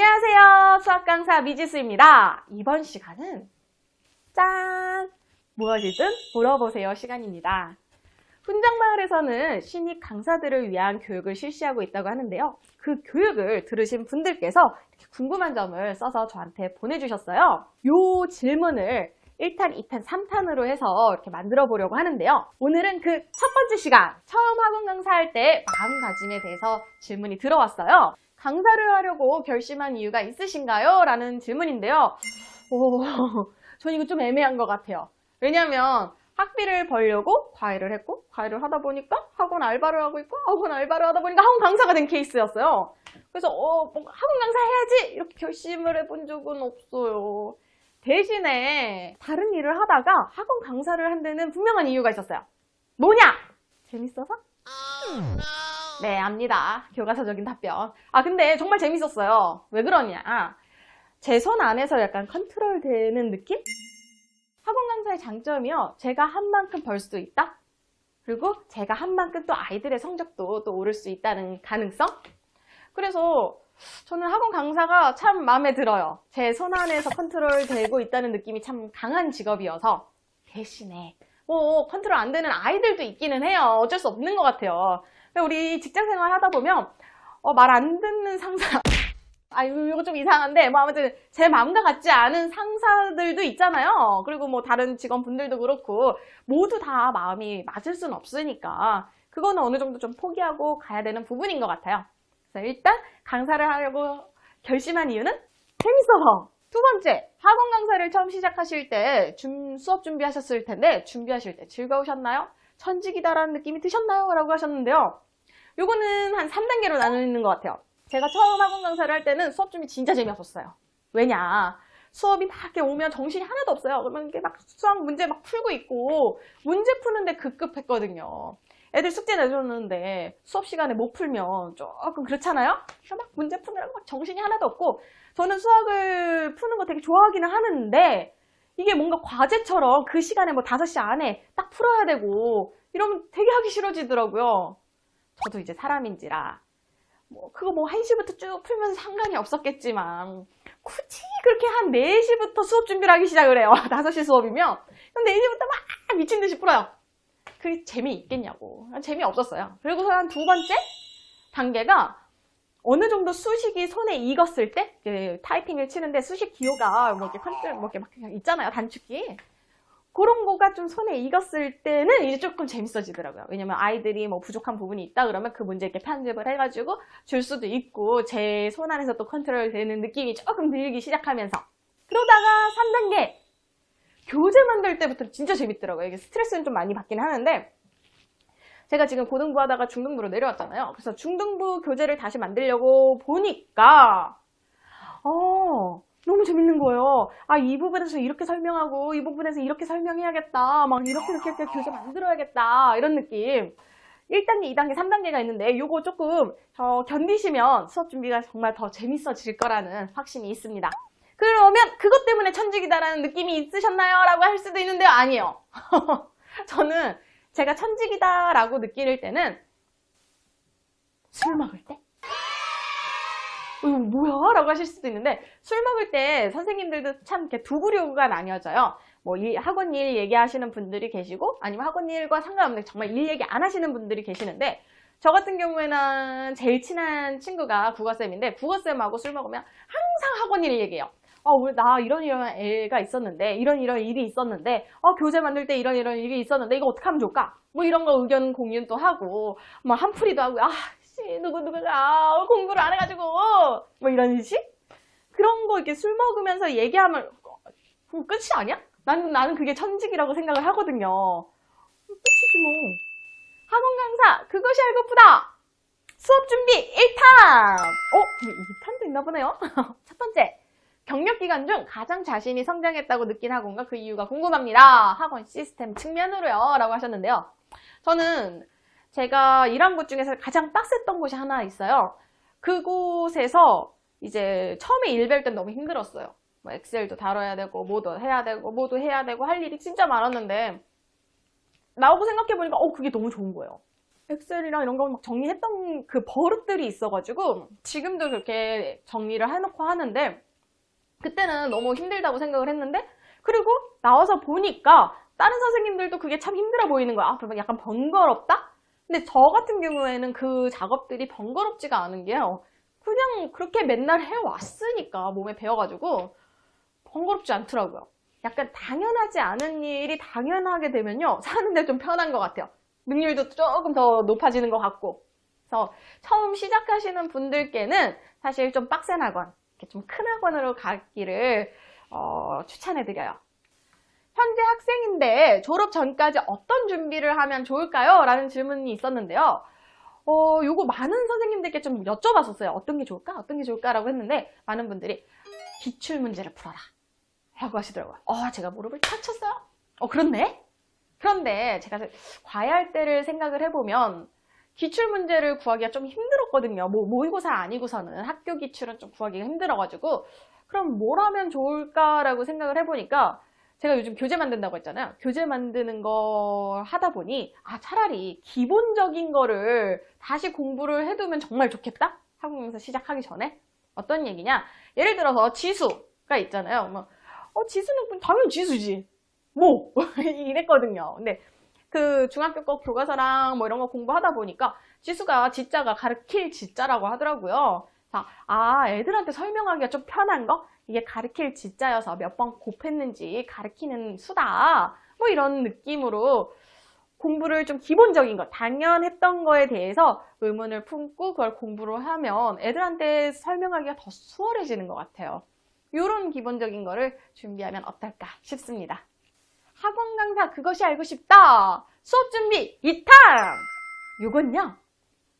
안녕하세요. 수학 강사 미지수입니다. 이번 시간은 짠! 무엇이든 물어보세요 시간입니다. 훈장마을에서는 신입 강사들을 위한 교육을 실시하고 있다고 하는데요. 그 교육을 들으신 분들께서 궁금한 점을 써서 저한테 보내주셨어요. 요 질문을 1탄, 2탄, 3탄으로 해서 이렇게 만들어 보려고 하는데요. 오늘은 그 첫 번째 시간, 처음 학원 강사할 때 마음가짐에 대해서 질문이 들어왔어요. 강사를 하려고 결심한 이유가 있으신가요? 라는 질문인데요. 오, 전 이거 좀 애매한 것 같아요. 왜냐면 학비를 벌려고 과외를 했고 과외를 하다 보니까 학원 알바를 하고 있고 학원 알바를 하다 보니까 학원 강사가 된 케이스였어요. 그래서 어, 뭔가 학원 강사 해야지 이렇게 결심을 해본 적은 없어요. 대신에 다른 일을 하다가 학원 강사를 한 데는 분명한 이유가 있었어요. 뭐냐? 재밌어서? 네, 압니다. 교과서적인 답변. 아, 근데 정말 재밌었어요. 왜 그러냐? 제 손 안에서 약간 컨트롤 되는 느낌? 학원 강사의 장점이요. 제가 한 만큼 벌 수 있다. 그리고 제가 한 만큼 또 아이들의 성적도 또 오를 수 있다는 가능성? 그래서 저는 학원 강사가 참 마음에 들어요. 제 손 안에서 컨트롤 되고 있다는 느낌이 참 강한 직업이어서 대신에 뭐 컨트롤 안 되는 아이들도 있기는 해요. 어쩔 수 없는 것 같아요. 우리 직장 생활 하다 보면 말안 듣는 상사 아, 이거 좀 이상한데, 뭐, 아무튼, 제 마음과 같지 않은 상사들도 있잖아요. 그리고 뭐, 다른 직원분들도 그렇고, 모두 다 마음이 맞을 순 없으니까, 그거는 어느 정도 좀 포기하고 가야 되는 부분인 것 같아요. 그래서 일단, 강사를 하려고 결심한 이유는 재밌어서. 두 번째, 학원 강사를 처음 시작하실 때, 준- 수업 준비하셨을 텐데, 준비하실 때 즐거우셨나요? 천직이다라는 느낌이 드셨나요? 라고 하셨는데요. 요거는 한 3단계로 나누는 것 같아요. 제가 처음 학원 강사를 할 때는 수업 준비 진짜 재미없었어요. 왜냐? 수업이 막 이렇게 오면 정신이 하나도 없어요. 그러면 이렇게 막 수학 문제 막 풀고 있고, 문제 푸는데 급급했거든요. 애들 숙제 내줬는데 수업 시간에 못 풀면 조금 그렇잖아요? 그래서 막 문제 푸느라고 막 정신이 하나도 없고, 저는 수학을 푸는 거 되게 좋아하기는 하는데, 이게 뭔가 과제처럼 그 시간에 뭐 5시 안에 딱 풀어야 되고, 이러면 되게 하기 싫어지더라고요. 저도 이제 사람인지라 뭐 그거 뭐 1시부터 쭉 풀면 상관이 없었겠지만 굳이 그렇게 한 4시부터 수업 준비를 하기 시작을 해요. 5시 수업이면 그럼 4시부터 막 미친 듯이 풀어요. 그게 재미있겠냐고. 재미없었어요. 그리고 한두 번째 단계가 어느 정도 수식이 손에 익었을 때 타이핑을 치는데 수식 기호가 뭐 이렇게 컨트롤 뭐 이렇게 막 있잖아요. 단축키. 그런 거가 좀 손에 익었을 때는 이제 조금 재밌어지더라고요. 왜냐면 아이들이 뭐 부족한 부분이 있다 그러면 그 문제 이렇게 편집을 해가지고 줄 수도 있고 제 손 안에서 또 컨트롤 되는 느낌이 조금 들기 시작하면서 그러다가 3단계 교재 만들 때부터 진짜 재밌더라고요. 이게 스트레스는 좀 많이 받긴 하는데 제가 지금 고등부 하다가 중등부로 내려왔잖아요. 그래서 중등부 교재를 다시 만들려고 보니까 어 너무 재밌는 거예요. 아, 이 부분에서 이렇게 설명하고, 이 부분에서 이렇게 설명해야겠다. 막 이렇게 이렇게 이렇게 교재 만들어야겠다. 이런 느낌. 1단계, 2단계, 3단계가 있는데, 요거 조금 어, 견디시면 수업 준비가 정말 더 재밌어질 거라는 확신이 있습니다. 그러면 그것 때문에 천직이다라는 느낌이 있으셨나요? 라고 할 수도 있는데요. 아니에요. 저는 제가 천직이다라고 느낄 때는 술 먹을 때? 뭐야? 라고 하실 수도 있는데 술 먹을 때 선생님들도 참 이렇게 두 부류가 나뉘어져요. 뭐 일, 학원 일 얘기하시는 분들이 계시고 아니면 학원 일과 상관없는 정말 일 얘기 안 하시는 분들이 계시는데 저 같은 경우에는 제일 친한 친구가 국어쌤인데 국어쌤하고 술 먹으면 항상 학원 일 얘기해요. 어, 우리 나 이런 이런 애가 있었는데 이런 이런 일이 있었는데 어, 교재 만들 때 이런 이런 일이 있었는데 이거 어떻게 하면 좋을까? 뭐 이런 거 의견 공유도 하고 뭐 한풀이도 하고 아 씨, 누구누구가 공부를 안 해가지고, 뭐 이런 식? 그런 거 이렇게 술 먹으면서 얘기하면, 그거 끝이 아니야? 나는, 나는 그게 천직이라고 생각을 하거든요. 끝이지 뭐. 학원 강사, 그것이 알고프다! 수업 준비 1탄! 어? 그럼 2탄도 있나 보네요? 첫 번째. 경력 기간 중 가장 자신이 성장했다고 느낀 학원과 그 이유가 궁금합니다. 학원 시스템 측면으로요. 라고 하셨는데요. 저는 제가 일한 곳 중에서 가장 빡셌던 곳이 하나 있어요. 그곳에서 이제 처음에 일 배울 땐 너무 힘들었어요. 뭐 엑셀도 다뤄야 되고, 뭐도 해야 되고, 뭐도 해야 되고, 할 일이 진짜 많았는데, 나오고 생각해 보니까, 어, 그게 너무 좋은 거예요. 엑셀이랑 이런 거 막 정리했던 그 버릇들이 있어가지고 지금도 그렇게 정리를 해놓고 하는데 그때는 너무 힘들다고 생각을 했는데 그리고 나와서 보니까 다른 선생님들도 그게 참 힘들어 보이는 거야. 아, 그러면 약간 번거롭다? 근데 저 같은 경우에는 그 작업들이 번거롭지가 않은 게요. 그냥 그렇게 맨날 해왔으니까 몸에 배워가지고 번거롭지 않더라고요. 약간 당연하지 않은 일이 당연하게 되면요. 사는데 좀 편한 것 같아요. 능률도 조금 더 높아지는 것 같고. 그래서 처음 시작하시는 분들께는 사실 좀 빡센 학원, 좀 큰 학원으로 가기를 어, 추천해드려요. 현재 학생인데 졸업 전까지 어떤 준비를 하면 좋을까요? 라는 질문이 있었는데요. 어, 요거 많은 선생님들께 좀 여쭤봤었어요. 어떤 게 좋을까? 어떤 게 좋을까? 라고 했는데 많은 분들이 기출 문제를 풀어라. 라고 하시더라고요. 어, 제가 무릎을 탁 쳤어요? 어, 그렇네? 그런데 제가 과외할 때를 생각을 해보면 기출 문제를 구하기가 좀 힘들었거든요. 뭐 모의고사 아니고서는 학교 기출은 좀 구하기가 힘들어가지고 그럼 뭘 하면 좋을까라고 생각을 해보니까 제가 요즘 교재 만든다고 했잖아요. 교재 만드는 거 하다 보니 아 차라리 기본적인 거를 다시 공부를 해두면 정말 좋겠다? 한국에서 시작하기 전에 어떤 얘기냐? 예를 들어서 지수가 있잖아요. 뭐, 어 지수는 당연히 지수지. 뭐 이랬거든요. 근데 그 중학교 거 교과서랑 뭐 이런 거 공부하다 보니까 지수가 지자가 가르칠 지자라고 하더라고요. 자, 아, 애들한테 설명하기가 좀 편한 거? 이게 가르칠 지자여서 몇 번 곱했는지 가르치는 수다. 뭐 이런 느낌으로 공부를 좀 기본적인 거, 당연했던 거에 대해서 의문을 품고 그걸 공부를 하면 애들한테 설명하기가 더 수월해지는 것 같아요. 이런 기본적인 거를 준비하면 어떨까 싶습니다. 학원 강사 그것이 알고 싶다. 수업 준비 2탄! 요건요.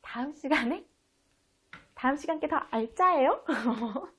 다음 시간에 다음 시간께 더 알짜예요.